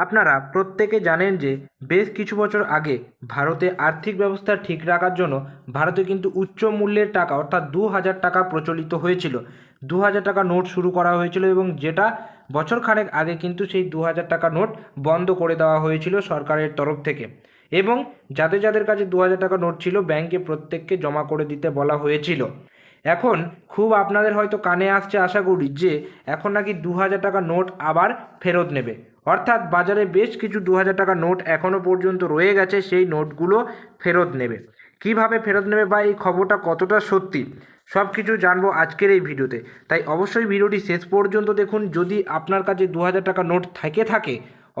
আপনারা প্রত্যেকে জানেন যে বেশ কিছু বছর আগে ভারতে আর্থিক ব্যবস্থা ঠিক রাখার জন্য ভারতে কিন্তু উচ্চ মূল্যের টাকা, অর্থাৎ দু হাজার টাকা প্রচলিত হয়েছিল। দু হাজার টাকা নোট শুরু করা হয়েছিল এবং যেটা বছর খানেক আগে কিন্তু সেই দু হাজার টাকা নোট বন্ধ করে দেওয়া হয়েছিল সরকারের তরফ থেকে। এবং যাদের যাদের কাছে দু হাজার টাকা নোট ছিল, ব্যাংকে প্রত্যেককে জমা করে দিতে বলা হয়েছিল। এখন খুব আপনাদের হয়তো কানে আসছে আশা করি যে এখন নাকি দু হাজার টাকা নোট আবার ফেরত নেবে। অর্থাৎ বাজারে বেশ কিছু দু হাজার টাকা নোট এখনও পর্যন্ত রয়ে গেছে, সেই নোটগুলো ফেরত নেবে। কীভাবে ফেরত নেবে বা এই খবরটা কতটা সত্যি সব কিছু জানব আজকের এই ভিডিওতে। তাই অবশ্যই ভিডিওটি শেষ পর্যন্ত দেখুন। যদি আপনার কাছে দু হাজার টাকা নোট থেকে থাকে,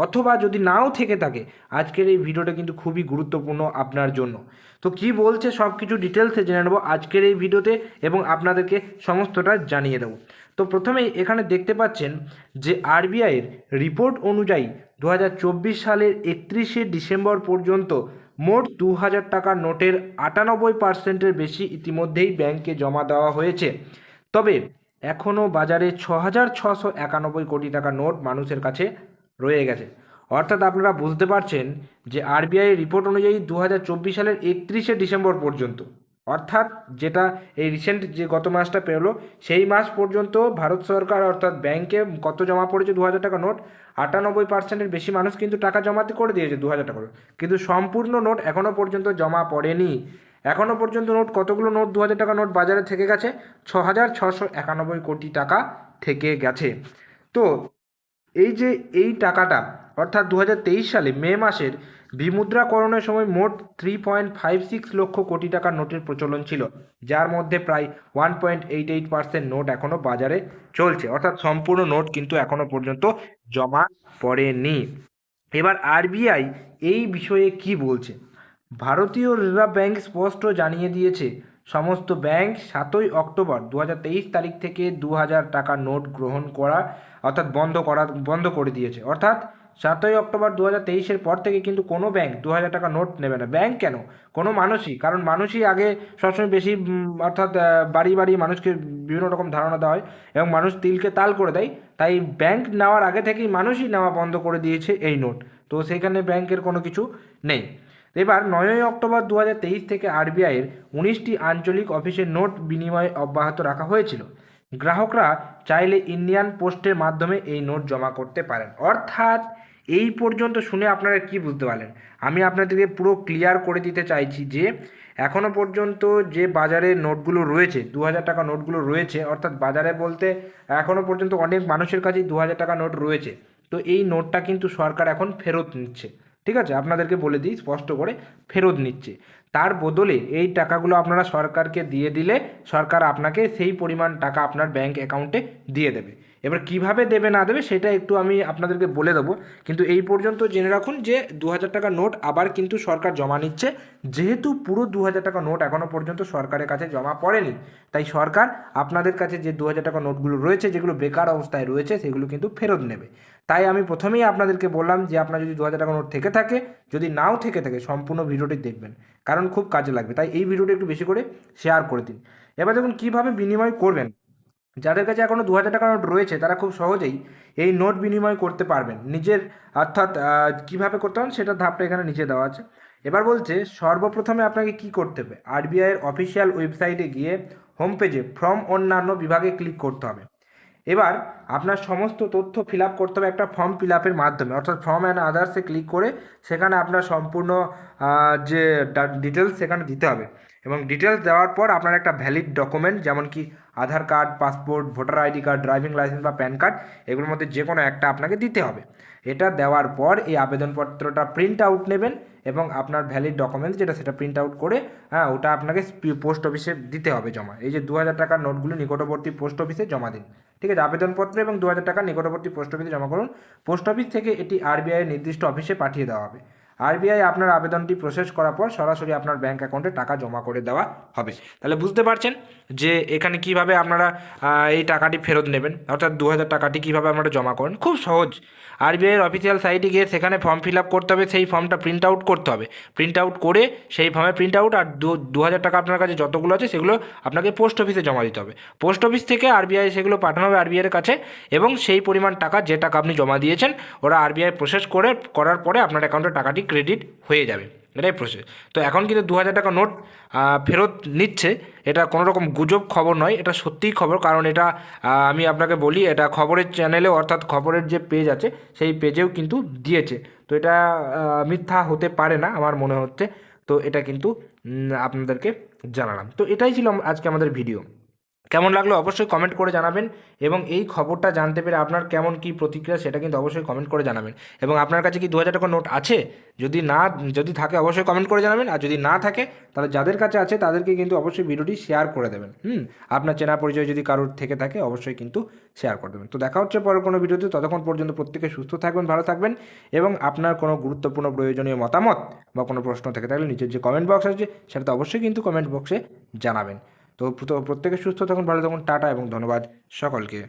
অথবা যদি নাও থেকে থাকে, আজকের এই ভিডিওটা কিন্তু খুবই গুরুত্বপূর্ণ আপনার জন্য। তো কি বলছে সব কিছু ডিটেলসে জেনে নেব আজকের এই ভিডিওতে এবং আপনাদেরকে সমস্তটা জানিয়ে দেবো। তো প্রথমেই এখানে দেখতে পাচ্ছেন যে আরবিআইয়ের রিপোর্ট অনুযায়ী দু হাজার চব্বিশ সালের একত্রিশে ডিসেম্বর পর্যন্ত মোট দু হাজার টাকার নোটের আটানব্বই পার্সেন্টের বেশি ইতিমধ্যেই ব্যাংকে জমা দেওয়া হয়েছে। তবে এখনও বাজারে ছ হাজার ছশো একানব্বই কোটি টাকা নোট মানুষের কাছে রয়ে গেছে। অর্থাৎ আপনারা বুঝতে পারছেন যে আরবিআই রিপোর্ট অনুযায়ী দু হাজার চব্বিশ সালের একত্রিশে ডিসেম্বর পর্যন্ত অর্থাৎ যেটা এই রিসেন্ট যে গত মাসটা পেরোলো, সেই মাস পর্যন্ত ভারত সরকার অর্থাৎ ব্যাংকে কত জমা পড়েছে দু হাজার টাকা নোট? আটানব্বই পার্সেন্টের বেশি মানুষ কিন্তু টাকা জমাতে করে দিয়েছে দু হাজার টাকা কিন্তু সম্পূর্ণ নোট এখনও পর্যন্ত জমা পড়েনি। এখনও পর্যন্ত নোট কতগুলো নোট দু হাজার টাকা নোট বাজারে থেকে গেছে? ছ হাজার ছশো একানব্বই কোটি টাকা থেকে গেছে। তো এই যে এই টাকাটা, অর্থাৎ দু হাজার তেইশ সালে মে মাসের বিমুদ্রাকরণের সময় মোট three point five six lakh crore টাকার নোটের প্রচলন ছিল, যার মধ্যে প্রায় one point eight eight percent note এখনও বাজারে চলছে। অর্থাৎ সম্পূর্ণ নোট কিন্তু এখনও পর্যন্ত জমা পড়েনি। এবার আরবিআই এই বিষয়ে কি বলছে? ভারতীয় রিজার্ভ ব্যাংক স্পষ্ট জানিয়ে দিয়েছে, সমস্ত ব্যাংক সাতই অক্টোবর দু হাজার তেইশ তারিখ থেকে দু টাকার নোট গ্রহণ করা, অর্থাৎ বন্ধ করা, বন্ধ করে দিয়েছে। অর্থাৎ সাতই অক্টোবর দু হাজার তেইশের পর থেকে কিন্তু কোনো ব্যাংক দু হাজার টাকা নোট নেবে না। ব্যাংক কেন? কোনো মানুষই। কারণ মানুষই আগে সবসময় বেশি অর্থাৎ বাড়ি বাড়ি মানুষকে বিভিন্ন রকম ধারণা দেওয়া হয় এবং মানুষ তিলকে তাল করে দেয়। তাই ব্যাংক নেওয়ার আগে থেকেই মানুষই নেওয়া বন্ধ করে দিয়েছে এই নোট তো সেখানে ব্যাংকের কোনো কিছু নেই। এবার নয়ই অক্টোবর দু থেকে আরবিআইয়ের উনিশটি আঞ্চলিক অফিসে নোট বিনিময় অব্যাহত রাখা হয়েছিল। গ্রাহকরা চাইলে ইন্ডিয়ান পোস্টের মাধ্যমে এই নোট জমা করতে পারেন। অর্থাৎ এই পর্যন্ত শুনে আপনারা কি বুঝতে পারলেন? আমি আপনাদেরকে পুরো ক্লিয়ার করে দিতে চাইছি যে এখনও পর্যন্ত যে বাজারে নোটগুলো রয়েছে দু হাজার টাকা নোটগুলো রয়েছে, অর্থাৎ বাজারে বলতে এখনও পর্যন্ত অনেক মানুষের কাছেই দু হাজার টাকা নোট রয়েছে। তো এই নোটটা কিন্তু সরকার এখন ফেরত নিচ্ছে। ঠিক আছে? আপনাদেরকে বলে দিই, স্পষ্ট করে ফেরত নিচ্ছে। তার বদলে এই টাকাগুলো আপনারা সরকারকে দিয়ে দিলে সরকার আপনাকে সেই পরিমাণ টাকা আপনার ব্যাংক অ্যাকাউন্টে দিয়ে দেবে। এবার কীভাবে দেবে না দেবে সেটা একটু আমি আপনাদেরকে বলে দেবো। কিন্তু এই পর্যন্ত জেনে রাখুন যে দু হাজার টাকা নোট আবার কিন্তু সরকার জমা নিচ্ছে। যেহেতু পুরো দু হাজার টাকা নোট এখনও পর্যন্ত সরকারের কাছে জমা পড়েনি, তাই সরকার আপনাদের কাছে যে দু হাজার টাকা নোটগুলো রয়েছে, যেগুলো বেকার অবস্থায় রয়েছে, সেগুলো কিন্তু ফেরত নেবে। তাই আমি প্রথমেই আপনাদেরকে বললাম যে আপনার যদি দু হাজার টাকা নোট থেকে থাকে, যদি নাও থেকে থাকে, সম্পূর্ণ ভিডিওটি দেখবেন। কারণ খুব কাজে লাগবে। তাই এই ভিডিওটি একটু বেশি করে শেয়ার করে দিন। এবার দেখুন কীভাবে বিনিময় করবেন। যাদের কাছে এখনও দু হাজার টাকা নোট রয়েছে, তারা খুব সহজেই এই নোট বিনিময় করতে পারবেন। নিজের, অর্থাৎ কীভাবে করতে পারেন সেটা ধাপটা এখানে নিচে দেওয়া আছে। এবার বলছে, সর্বপ্রথমে আপনাকে কি করতে হবে? আরবিআইয়ের অফিসিয়াল ওয়েবসাইটে গিয়ে হোম পেজে ফর্ম অন্যান্য বিভাগে ক্লিক করতে হবে। এবার আপনার সমস্ত তথ্য ফিল করতে হবে একটা ফর্ম ফিল মাধ্যমে। অর্থাৎ ফর্ম অ্যান্ড আদার্সে ক্লিক করে সেখানে আপনার সম্পূর্ণ যে ডিটেলস সেখানে দিতে হবে। এবং ডিটেলস দেওয়ার পর আপনার একটা ভ্যালিড ডকুমেন্ট যেমন কি Aadhaar card passport voter ID card driving licence বা প্যান কার্ড এগুলোর মধ্যে যে কোনো একটা আপনাকে দিতে হবে। এটা দেওয়ার পর এই আবেদনপত্রটা প্রিন্ট আউট নেবেন এবং আপনার ভ্যালিড ডকুমেন্টস যেটা সেটা প্রিন্ট আউট করে হ্যাঁ ওটা আপনাকে পোস্ট অফিসে দিতে হবে জমা। এই যে দু হাজার টাকার নোটগুলো নিকটবর্তী পোস্ট অফিসে জমা দিন। ঠিক আছে? আবেদনপত্র এবং দু হাজার টাকা নিকটবর্তী পোস্ট অফিসে জমা করুন। পোস্ট অফিস থেকে এটি আরবিআই নির্দিষ্ট অফিসে পাঠিয়ে দেওয়া হবে। আরবিআই আপনার আবেদনটি প্রসেস করার পর সরাসরি আপনার ব্যাঙ্ক অ্যাকাউন্টে টাকা জমা করে দেওয়া হবে। তাহলে বুঝতে পারছেন যে এখানে কীভাবে আপনারা এই টাকাটি ফেরত নেবেন? অর্থাৎ দু হাজার টাকাটি কীভাবে আপনারা জমা করেন? খুব সহজ। আরবিআইয়ের অফিসিয়াল সাইটে গিয়ে সেখানে ফর্ম ফিল আপ করতে হবে, সেই ফর্মটা প্রিন্ট আউট করতে হবে। প্রিন্ট আউট করে সেই ফর্মে প্রিন্ট আউট আর দু হাজার টাকা আপনার কাছে যতগুলো আছে সেগুলো আপনাকে পোস্ট অফিসে জমা দিতে হবে। পোস্ট অফিস থেকে আরবিআই সেগুলো পাঠানো হবে আরবিআইয়ের কাছে এবং সেই পরিমাণ টাকা যে টাকা আপনি জমা দিয়েছেন, ওরা আরবিআই প্রসেস করে, করার পরে আপনার অ্যাকাউন্টে টাকাটি ক্রেডিট হয়ে যাবে। এটাই প্রসেস তো এখন কিন্তু দু হাজার টাকা নোট ফেরত নিচ্ছে। এটা কোনো রকম গুজব খবর নয়, এটা সত্যিই খবর। কারণ এটা আমি আপনাকে বলি, এটা খবরের চ্যানেলে অর্থাৎ খবরের যে পেজ আছে, সেই পেজেও কিন্তু দিয়েছে। তো এটা মিথ্যা হতে পারে না আমার মনে হচ্ছে। তো এটা কিন্তু আপনাদেরকে জানালাম। তো এটাই ছিল আজকে আমাদের ভিডিও কেমন লাগল অবশ্যই কমেন্ট করে জানাবেন এবং এই খবরটা জানতে পেরে আপনার কেমন কি প্রতিক্রিয়া সেটা কিন্তু অবশ্যই কমেন্ট করে জানাবেন। এবং আপনার কাছে কি দু হাজার টাকা নোট আছে? যদি না, যদি থাকে অবশ্যই কমেন্ট করে জানাবেন, আর যদি না থাকে, তাহলে যাদের কাছে আছে তাদেরকে কিন্তু অবশ্যই ভিডিওটি শেয়ার করে দেবেন। হুম? আপনার চেনা পরিচয় যদি কারোর থেকে থাকে, অবশ্যই কিন্তু শেয়ার করে দেবেন। তো দেখা হচ্ছে পরের কোনো ভিডিওতে, ততক্ষণ পর্যন্ত প্রত্যেকে সুস্থ থাকবেন, ভালো থাকবেন এবং আপনার কোনো গুরুত্বপূর্ণ প্রয়োজনীয় মতামত বা কোনো প্রশ্ন থেকে থাকলে নিচের যে কমেন্ট বক্স আছে, সেটাতে অবশ্যই কিন্তু কমেন্ট বক্সে জানাবেন। তো প্রত্যেকে সুস্থ থাকুন ভালো থাকুন টাটা এবং ধন্যবাদ সকলকে।